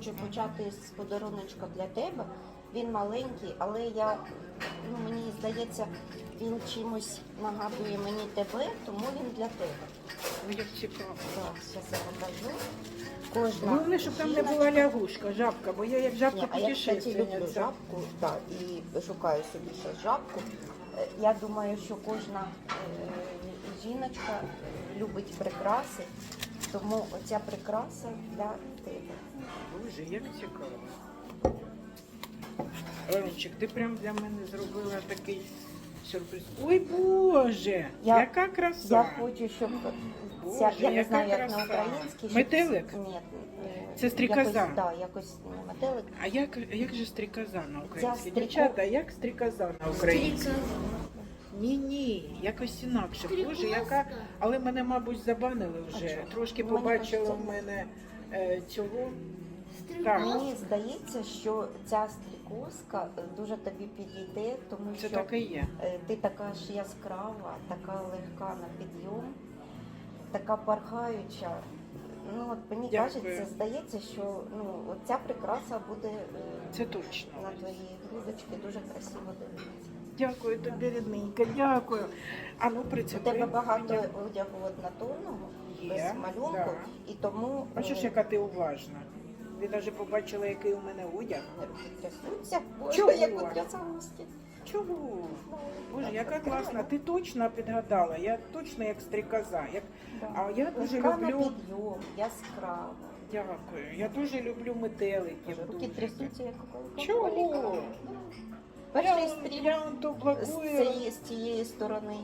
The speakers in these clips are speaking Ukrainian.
хочу почати з подаруночка для тебе. Він маленький, але я ну мені здається, він чимось нагадує мені тебе, тому він для тебе. Як цікаво. Так, зараз я покажу. Кожна Головне, щоб там не жіночка- була лягушка, жабка, бо я як жабка Ні, а я, кстати, люблю путешественниця. жабку, так, і шукаю собі ще жабку. Е, Я думаю, що кожна е, жіночка любить прикраси, тому оця прикраса для тебе. Боже, як цікаво. Ленчик, ти прям для мене зробила такий сюрприз. Ой Боже, Я- яка краса! Я хочу, щоб ця, Боже, я не яка знаю, як краса. на українській. щоб- Метелик? Ні. е, Це стрікоза. Якось, да, якось не метелик. А як, як же стрікоза на українській? стріко- Дівчата, як стрікоза на українській? Ні, ні, якось інакше. Боже, яка. Але мене, мабуть, забанили вже. Трошки мені побачила кажеться- в мене е, цього. Так, Мені здається, що ця стрікозка е, дуже тобі підійде, тому це що так і є. Е, Ти така ж яскрава, така легка на підйом, така пархаюча. Ну от мені Дякую. кажеться, здається, що ну от ця прикраса буде е, Це точно. на твоїй грудочці дуже красиво дивитися. Дякую тобі, рідненька, дякую. А ну У прицепи. тебе багато одягу однотонного, без малюнку, да. і тому Бачиш, яка ти уважна. Ви навіть побачила, який у мене одяг. трясуться. Чого? як у трясогузки. Чого? Ну, Боже, яка класна. Ти точно підгадала. Я точно як стрікоза. Як... А я дуже люблю. яскрава. Дякую. Я дуже люблю метеликів. Руки трясуться, як у Чого? Перший Я, стрім з цієї, сторони.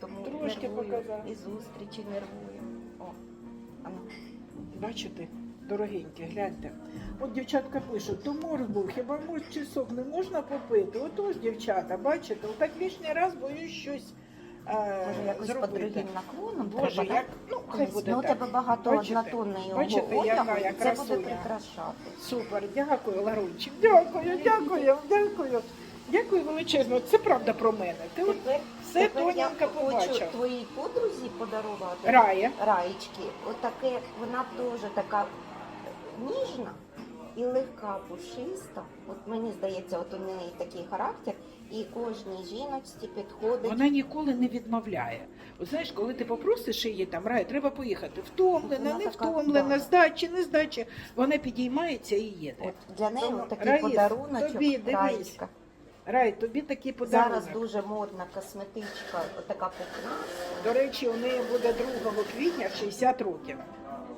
Тому Трошки нервую. показала. І зустрічі нервую. О, ано. Бачите, дорогенькі, гляньте. От дівчатка пишуть, то мор був, хіба мор часок не можна попити? Отож, дівчата, бачите, отак лишній раз боюсь щось е, Може, якось зробити. другим наклоном Боже, треба, як, ну, хай буде ну, у тебе багато Бачите? однотонної Бачите, одягу, яка і це буде прикрашати. Супер, дякую, Ларунчик, дякую, дякую, дякую. Дякую величезно. Це правда про мене. Ти от Тепер, все тепер я хочу твоїй подрузі подарувати. Рая. Раєчки. Отаке, вона теж така ніжна і легка, пушиста. От мені здається, от у неї такий характер, і кожній жіночці підходить. Вона ніколи не відмовляє. От знаєш, коли ти попросиш її там, рай, треба поїхати, втомлена, Вона не така, втомлена, да. здачі, не здачі. Вона підіймається і їде. От для неї Тому, от такий Раїс, подаруночок, тобі, дивись. Рай, тобі такий подарунок. Зараз дуже модна косметичка, отака пухна. До речі, у неї буде 2 квітня 60 років.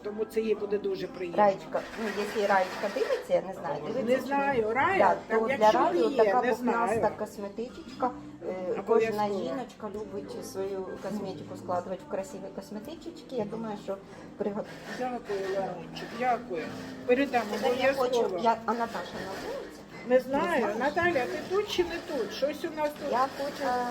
Тому це їй буде дуже приємно. Раєчка, ну якщо Раєчка дивиться, я не знаю, дивиться. Не чи ні. знаю, Рая, Да, там, то для якщо є, така не пухнаста знаю. косметичка. Е, Кожна Обов'язково. жіночка любить свою косметику складувати в красиві косметички. Я думаю, що пригод... Дякую, Ларунчик, дякую. Передам Тепер я хочу, я, а Наташа називається? Не знаю? Наталя, ти тут чи не тут? Щось у нас тут. Я хочу А,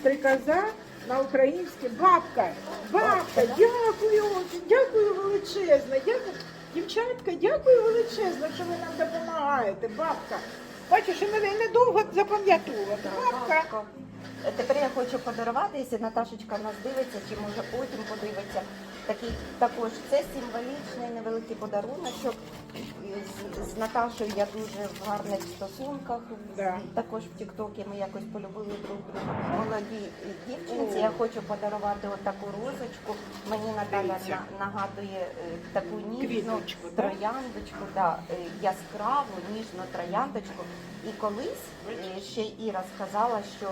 Стрикоза на українське бабка. Бабка, дякую, дякую величезно. Дякую. Дівчатка, дякую величезно, що ви нам допомагаєте. Бабка. Бачиш, і мене недовго запам'ятовувати. Бабка. Тепер я хочу подарувати, якщо Наташечка нас дивиться, чи може потім подивиться. Такий також це символічний невеликий подаруночок. І З, з Наташою я дуже в гарних стосунках. Да. Також в Тіктокі ми якось полюбили друг друга. Молоді дівчинці. Я хочу подарувати отаку розочку. Мені Наталя на- нагадує е, таку ніжну трояндочку, да, е, яскраву, ніжну трояндочку. І колись е, ще Іра сказала, що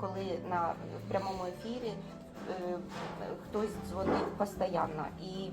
коли на прямому ефірі е, хтось дзвонив постійно і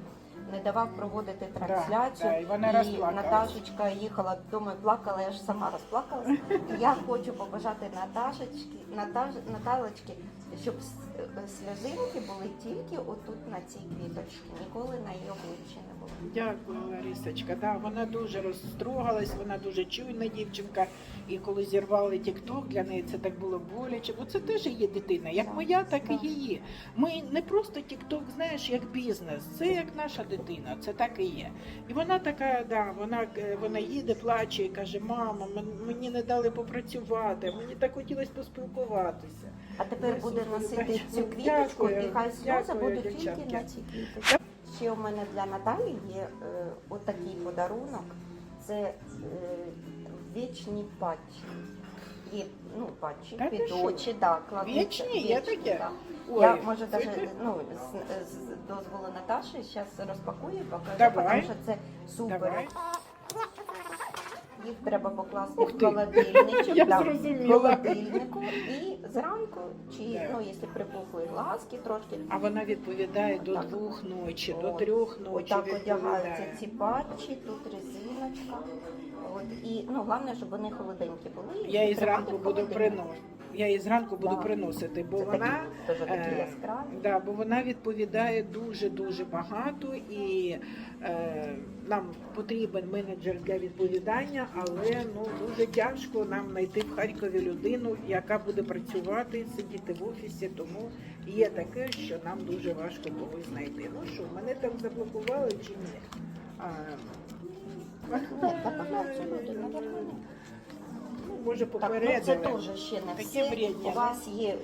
не давав проводити трансляцію. да, і вона і Наташечка їхала додому і плакала, я ж сама розплакалася. Я хочу побажати Наташечки, Наташ, Наталочки, щоб е, сльозинки були тільки отут на цій квіточці, ніколи на її обличчі не було. Дякую, Ларисочка. Да, вона дуже розстрогалась, вона дуже чуйна дівчинка. І коли зірвали тік-ток, для неї це так було боляче. Бо це теж її дитина, як моя, так і її. Ми не просто тік-ток, знаєш, як бізнес. Це як наша дитина, це так і є. І вона така, да, вона, е, вона їде, плаче і каже: мама, мені не дали попрацювати, мені так хотілося поспілкуватися. А тепер буде носити. Цю квіточку, і хай сльози будуть тільки на цій квіточці. ще у мене для Наталі є е, отакий подарунок. Це е, вічні патчі. Є ну, патчі, Та ти під що? очі, да, кладуться. Вічні? Є таке? да. Ой, Я може це даже ти- ну, з, з дозволу Наташі зараз розпакую покажу, Давай. тому що це супер. Давай. Їх треба покласти в холодильничок, да, в холодильнику і зранку, чи ну, якщо припухли глазки трошки, А вона відповідає до Так. двох ночі, до трьох ночі Отак одягаються ці патчі, тут резиночка. От, і ну, головне, щоб вони холоденькі були. Я і зранку буду приносити. Я її зранку буду Да. приносити, бо вона е. Да, бо вона відповідає дуже дуже багато і е, нам потрібен менеджер для відповідання, але ну дуже тяжко нам знайти в Харкові людину, яка буде працювати, сидіти в офісі. Тому є таке, що нам дуже важко когось знайти. Ну що, мене там заблокували чи ні? А, Ну, може Так, ну це теж ще не Таке все. вредні, У вас є м,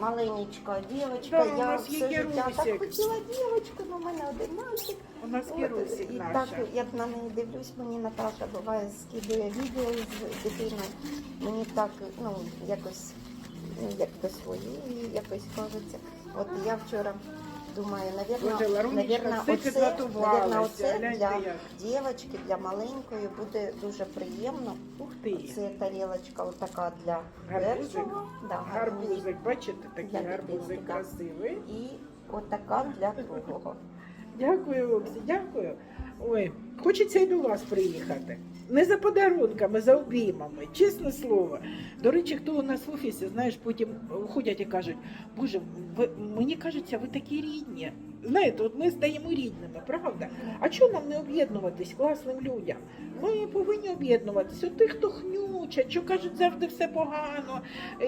маленечка дівчинка, Да, у я нас є все життя так хотіла дівчинку, але в мене один мальчик. У нас От, Кірусик і наша. так, як на неї дивлюсь, мені Наташа буває скидує відео з дитиною. Мені так, ну, якось, ну, як до своєї якось кажеться. От я вчора думаю, навірно, навірно, оце, навірно, оце для дівчинки, для маленької буде дуже приємно. Ух ти. Це тарілочка отака для Гарбузик. першого. Да, Гарбузик, бачите, такий Для гарбузик дитинки, да. красивий. І отака для другого. Дякую, Оксі, дякую. Ой, хочеться й до вас приїхати. Не за подарунками, за обіймами, чесне слово. До речі, хто у нас в офісі, знаєш, потім ходять і кажуть, Боже, ви, мені кажеться, ви такі рідні. Знаєте, от ми стаємо рідними, правда? А чого нам не об'єднуватись класним людям? Ми повинні об'єднуватись. От тих, хто хнючать, що кажуть завжди все погано,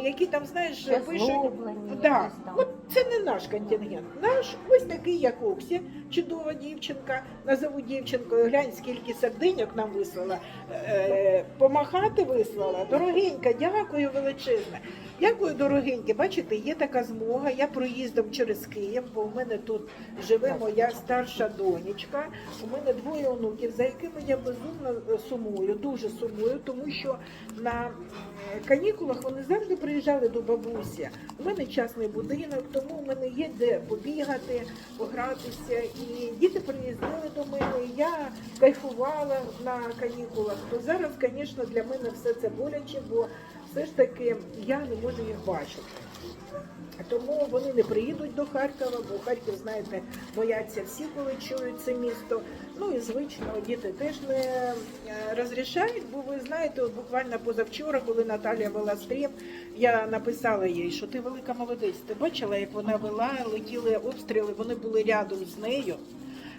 які там, знаєш, пишуть. Да. От це не наш контингент. Наш ось такий, як Оксі, чудова дівчинка. Назову дівчинкою. Глянь, скільки серденьок нам вислала. Е, помахати вислала. Дорогенька, дякую величезне. Дякую, дорогенькі. Бачите, є така змога. Я проїздом через Київ, бо в мене тут живе моя старша донечка. У мене двоє онуків, за якими я безумно е, сумую, дуже сумую, тому що на е, канікулах вони завжди приїжджали до бабусі. У мене частний будинок, тому у мене є де побігати, погратися. І діти приїздили до мене. Я кайфувала на канікулах. То зараз, звісно, для мене все це боляче, бо все ж таки я не можу їх бачити. Тому вони не приїдуть до Харкова, бо Харків, знаєте, бояться всі, коли чують це місто. Ну і звично діти теж не е, розрішають, бо ви знаєте, от буквально позавчора, коли Наталія вела стрім, я написала їй, що ти велика молодець. Ти бачила, як вона вела, летіли обстріли, вони були рядом з нею.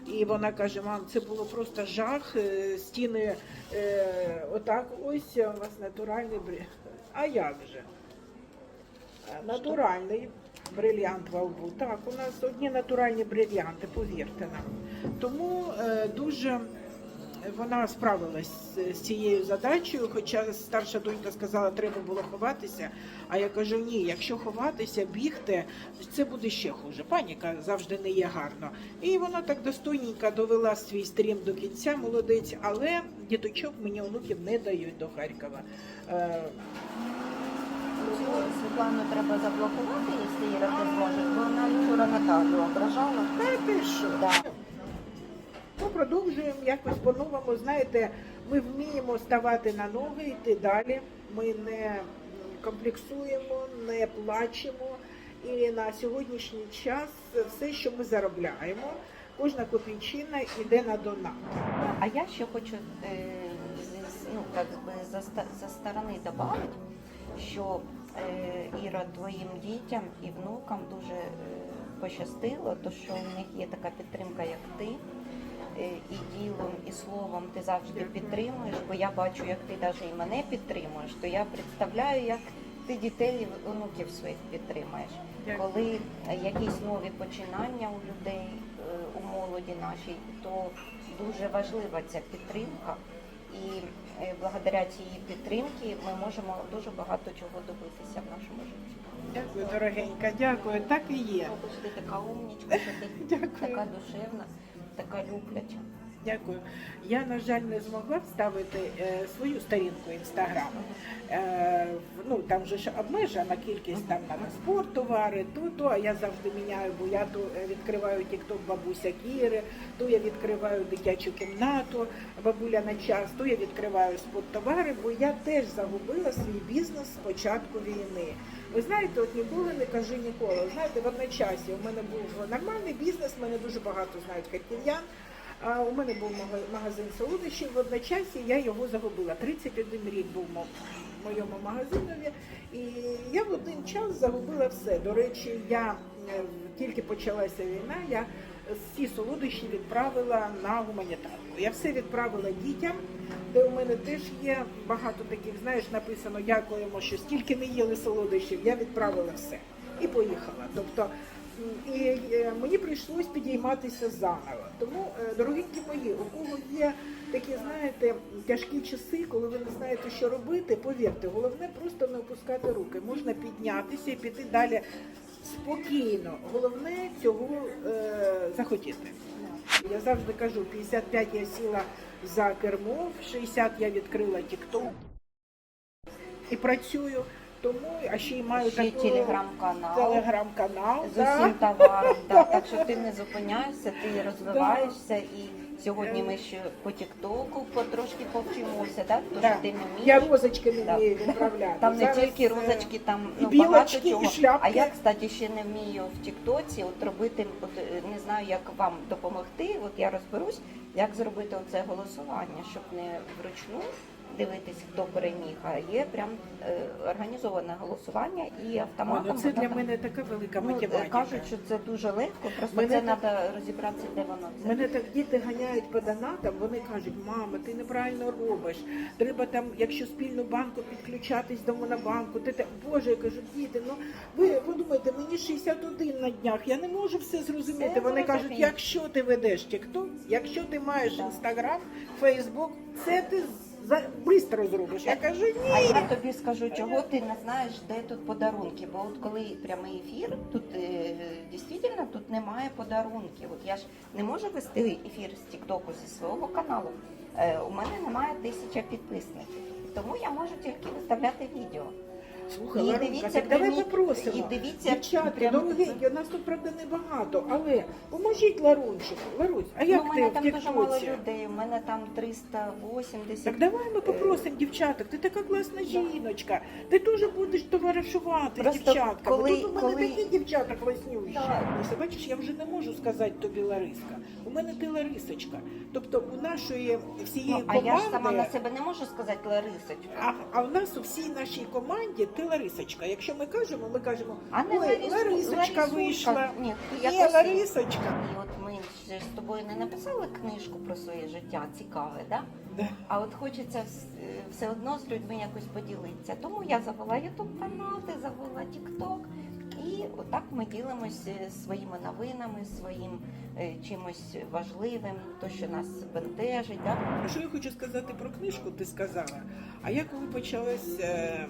І вона каже: мам, це було просто жах. е, Стіни е, отак, ось у вас натуральний брі. А як же? Натуральний брильянт лбу. Так, у нас одні натуральні брильянти, повірте нам. Тому е, дуже вона справилась з- цією задачею, хоча старша донька сказала, треба було ховатися. А я кажу, ні, якщо ховатися, бігти, це буде ще хуже. Паніка завжди не є гарно. І вона так достойненько довела свій стрім до кінця, молодець, але діточок мені онуків не дають до Харкова. Цю Світлану треба заблокувати, якщо Іра не зможе, бо вона вчора Наталю ображала. Та ти що? Да. Ми продовжуємо якось по-новому. Знаєте, ми вміємо ставати на ноги, йти далі. Ми не комплексуємо, не плачемо. І на сьогоднішній час все, що ми заробляємо, кожна копійчина йде на донат. А я ще хочу е, з- ну, как би за, ста- за сторони додати, що Іра твоїм дітям і внукам дуже е, пощастило, то що у них є така підтримка, як ти. Е, І ділом, і словом ти завжди підтримуєш, бо я бачу, як ти навіть і мене підтримуєш, то я представляю, як ти дітей і онуків своїх підтримаєш. Коли е, якісь нові починання у людей, е, у молоді нашій, то дуже важлива ця підтримка. І е, благодаря цій підтримці ми можемо дуже багато чого добитися в нашому житті. Дякую, дорогенька, дякую, так і є. Ти така умнічка, що ти така душевна, така любляча. Дякую. Я, на жаль, не змогла вставити е, свою сторінку інстаграм. Е, ну там же ж обмежена кількість там на спорт, товари, то то. Я завжди міняю, бо я то е, відкриваю тікток бабуся Кіри, то я відкриваю дитячу кімнату, бабуля на час, то я відкриваю спорттовари, бо я теж загубила свій бізнес з початку війни. Ви знаєте, от ніколи не кажи ніколи. Знаєте, в одночасі у мене був нормальний бізнес, мене дуже багато знають харків'ян. А у мене був мага- магазин солодощів. В одночасі я його загубила. 31 рік був в моєму магазинові, і я в один час загубила все. До речі, я е, тільки почалася війна. Я всі солодощі відправила на гуманітарку. Я все відправила дітям, де у мене теж є багато таких, знаєш, написано дякуємо, що стільки не їли солодощів. Я відправила все і поїхала. Тобто і е, мені прийшлось підійматися заново. Тому, е, дорогенькі мої, у кого є такі, знаєте, тяжкі часи, коли ви не знаєте, що робити, повірте, головне просто не опускати руки. Можна піднятися і піти далі спокійно. Головне цього е, захотіти. Я завжди кажу, 55 я сіла за кермо, в 60 я відкрила TikTok і працюю. Тому, а ще й маю Ще таку телеграм-канал. телеграм-канал. З да. усім товаром, да. так що ти не зупиняєшся, ти розвиваєшся і сьогодні ми ще по Тіктоку потрошки повчимося, так? Тому Да. ти не вмієш. Я розочки не Да. вмію відправляти. Там не Зараз, тільки е, розочки, там ну, білочки, багато і чого. шляпки. А я, кстати, ще не вмію в Тіктоці от робити, от е, не знаю, як вам допомогти. От я розберусь, як зробити оце голосування, щоб не вручну дивитись, хто переміг, а є прям е, організоване голосування і О, автоматом. ну це для там- мене така велика Ну, е, кажуть, що це дуже легко, просто Мене це так- треба розібратися, де воно це. Мене так діти ганяють по донатам, вони кажуть, мама, ти неправильно робиш. Треба там, якщо спільну банку підключатись до монобанку, ти те Боже, я кажу, діти, ну ви подумайте, мені 61 на днях, я не можу все зрозуміти. Все вони кажуть, зрозуміло. якщо ти ведеш TikTok, якщо ти маєш Так. інстаграм, Фейсбук, це ти за бистро зробиш. Я кажу, А ні. я тобі скажу, чого ти не знаєш, де тут подарунки. Бо от коли прямий ефір, тут е, дійсно тут немає подарунків. От я ж не можу вести ефір з Тіктоку зі свого каналу. Е, у мене немає тисяча підписників, тому я можу тільки виставляти відео. Слухай, Ларунка, дивіться так давай прямі- попросимо. і дивіться Дівчатка, прямо- дорогенькі, у нас тут, правда, небагато, але поможіть Ларунчику. Ларусь, а як ну, у ти мене в там дуже мало Тіктоці? людей, у мене там 380. Так давай ми попросимо дівчаток. Ти така класна жіночка. Ти теж будеш товаришувати з Просто дівчатками. коли- Тут у мене коли- такі дівчата класнющі. Так. Ось, бачиш, я вже не можу сказати тобі Лариска. У мене ти Ларисочка. Тобто у нашої всієї Ну, а я ж сама на себе не можу сказати Ларисочка. А, а в нас у всій нашій команді ти Ларисочка. Якщо ми кажемо, ми кажемо, А не ой, Ларису- Ларисочка Ларисулька. вийшла. Ні, якось- Ларисочка. І от ми ще з тобою не написали книжку про своє життя, цікаве, да? Да. А от хочеться вс- е, все одно з людьми якось поділитися. Тому я завела YouTube канал, ти завела TikTok. І отак ми ділимося своїми новинами, своїм е, чимось важливим, то, що нас бентежить. Да? Що я хочу сказати про книжку, ти сказала. А я коли почалась е,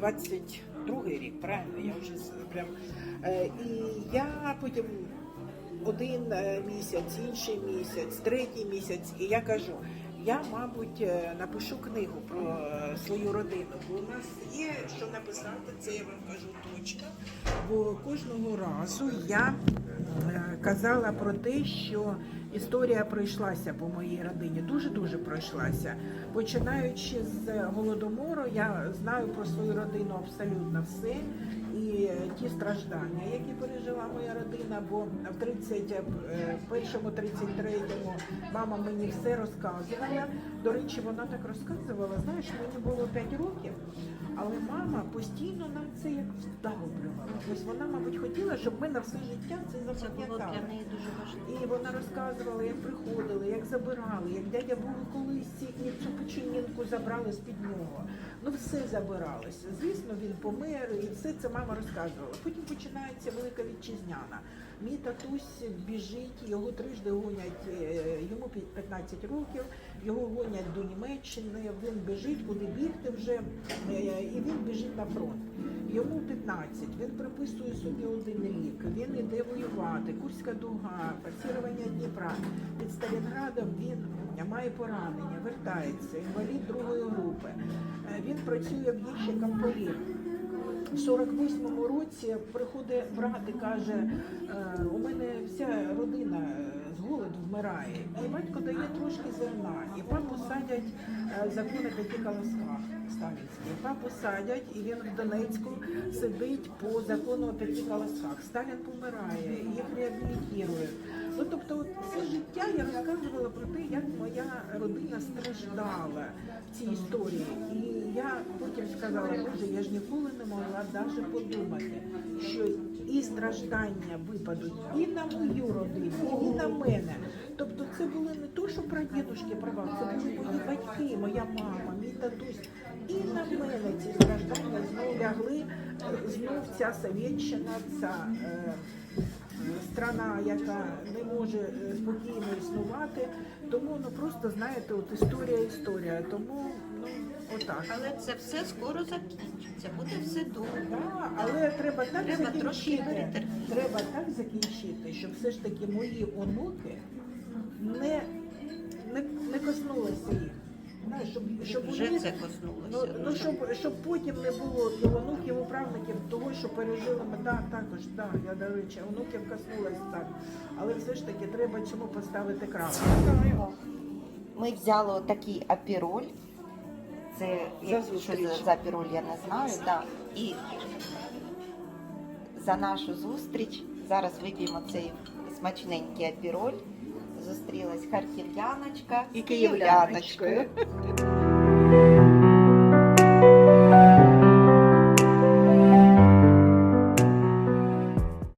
22-й рік, правильно? Я вже прям. Е, і я потім один е, місяць, інший місяць, третій місяць, і я кажу. Я, мабуть, е, напишу книгу про свою родину, бо у нас є що написати, це я вам кажу точно. Бо кожного разу я казала про те, що історія пройшлася по моїй родині, дуже-дуже пройшлася. Починаючи з голодомору, я знаю про свою родину абсолютно все. І е, ті страждання, які пережила моя родина, бо в 31-му, 33-му мама мені все розказувала. До речі, вона так розказувала. Знаєш, мені було 5 років, але мама постійно нам це як вдавлювала. Ось вона, мабуть, хотіла, щоб ми на все життя це запам'ятали. І вона розказувала, як приходили, як забирали, як дядя був колись і цю печенінку забрали з-під нього. Ну все забиралося. Звісно, він помер, і все це мама розказувала. Потім починається велика вітчизняна. Мій татусь біжить, його трижди гонять, е, йому 15 років, його гонять до Німеччини, він біжить, куди бігти вже, е, і він біжить на фронт. Йому 15, він приписує собі один рік, він іде воювати, Курська дуга, форсування Дніпра. Під Сталінградом він має поранення, вертається, інвалід другої групи. Е, Він працює в'їжджиком полів. В 48-му році приходить брат і каже, «Е, у мене вся родина е, з голоду вмирає. І батько дає трошки зерна, і папу садять закони закони п'яти колосках сталінські. Папу садять, і він в Донецьку сидить по закону о п'яти колосках. Сталін помирає, їх реабілітують. Ну тобто, все життя я розказувала про те, як моя родина страждала в цій історії. І я потім сказала, боже, я ж ніколи не могла навіть подумати, що і страждання випадуть і на мою родину, і на мене. Тобто це були не то, що прадідушки права, це були мої батьки, моя мама, мій татусь. І на мене ці страждання знов лягли, знов ця Совєтщина, ця е, страна, яка не може е, спокійно існувати. Тому ну просто знаєте, от історія, історія. Тому ну отак. Але це все скоро закінчиться, буде все добре. Да, але треба так Треба трошки закінчити. перетерпіти. Треба так закінчити, щоб все ж таки мої онуки не, не, не коснулися їх. Знаєш, щоб, щоб Вже них це Ну, коснулося. ну щоб, щоб потім не було і онуків, і того, що пережили ми. Да, також, да, я до речі, онуків коснулась так. Але все ж таки треба цьому поставити крапку. Ми взяли такий апіроль. Це За як- що зустріч. за, за апіроль, я не знаю. Да. І за нашу зустріч зараз вип'ємо цей смачненький апіроль. Зустрілась харків'яночка І з київляночкою.